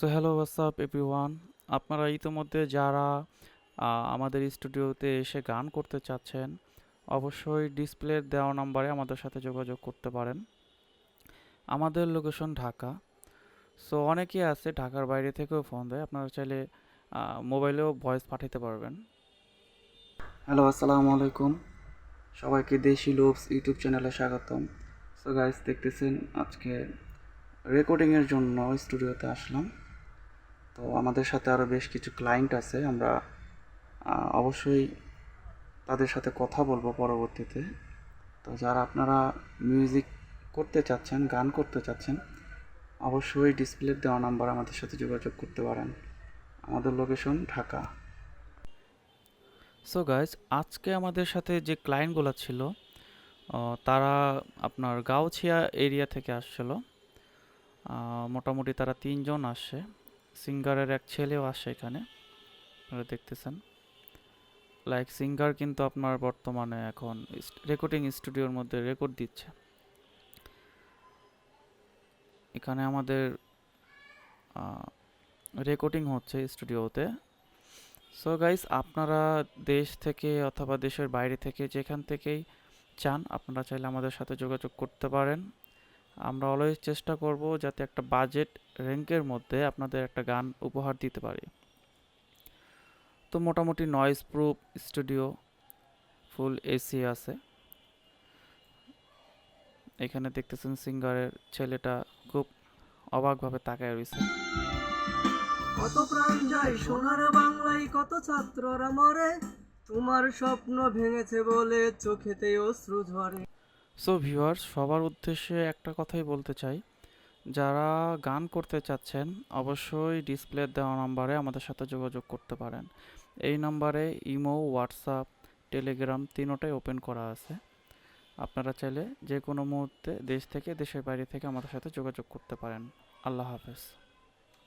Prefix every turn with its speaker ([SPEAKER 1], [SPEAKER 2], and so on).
[SPEAKER 1] So hello WhatsApp everyone আপনারা ইতিমধ্যে যারা আমাদের স্টুডিওতে এসে গান করতে চাচ্ছেন, অবশ্যই ডিসপ্লে দেওয়া নাম্বারে আমাদের সাথে যোগাযোগ করতে পারেন। আমাদের লোকেশন ঢাকা। সো অনেকেই আছে, ঢাকার বাইরে থেকেও ফোন দেয়। আপনারা চাইলে মোবাইলেও ভয়েস পাঠাতে পারবেন। হ্যালো আসসালামু আলাইকুম। সবাইকে দেশি লোভস ইউটিউব চ্যানেলে স্বাগতম। সো গাইস দেখতেছেন, আজকে রেকর্ডিংয়ের জন্য স্টুডিওতে আসলাম। তো আমাদের সাথে আরও বেশ কিছু ক্লায়েন্ট আছে, আমরা অবশ্যই তাদের সাথে কথা বলব পরবর্তীতে। তো যারা আপনারা মিউজিক করতে চাচ্ছেন, গান করতে চাচ্ছেন, অবশ্যই ডিসপ্লে দেওয়া নাম্বার আমাদের সাথে যোগাযোগ করতে পারেন। আমাদের লোকেশন ঢাকা। সো গাইজ আজকে আমাদের সাথে যে ক্লায়েন্টগুলো ছিল তারা আপনার গাউছিয়া এরিয়া থেকে আসছিল। মোটামুটি তারা তিনজন আসে সিঙ্গারের এক ছেলেও আসে এখানে, আপনারা দেখতেছেন। লাইক সিঙ্গার কিন্তু আপনার বর্তমানে এখন রেকর্ডিং স্টুডিওর মধ্যে রেকর্ড দিচ্ছে। এখানে আমাদের রেকর্ডিং হচ্ছে স্টুডিওতে সো গাইস আপনারা দেশ থেকে অথবা দেশের বাইরে থেকে যেখান থেকেই চান, আপনারা চাইলে আমাদের সাথে যোগাযোগ করতে পারেন। আমরা অলওয়েজ চেষ্টা করব যাতে একটা বাজেট র্যাঙ্কের মধ্যে আপনাদের একটা গান উপহার দিতে পারি। তো মোটামুটি noise proof studio full AC আছে। এখানে দেখতেছেন সিঙ্গারের ছেলেটা খুব অবাকভাবে তাকায় রয়েছে।
[SPEAKER 2] কত প্রাণ যায় সোনার বাংলায়, কত ছাত্ররা মরে, তোমার স্বপ্ন ভেঙেছে বলে চোখেতে অশ্রু ঝরে।
[SPEAKER 1] সো ভিউয়ার্স সবার উদ্দেশ্যে একটা কথাই বলতে চাই। যারা গান করতে চাচ্ছেন, অবশ্যই ডিসপ্লে দেওয়া নাম্বারে আমাদের সাথে যোগাযোগ করতে পারেন। এই নাম্বারে ইমো হোয়াটসঅ্যাপ টেলিগ্রাম তিনোটাই ওপেন করা আছে। আপনারা চাইলে যে কোনো মুহূর্তে দেশ থেকে, দেশের বাইরে থেকে আমাদের সাথে যোগাযোগ করতে পারেন। আল্লাহ হাফেজ।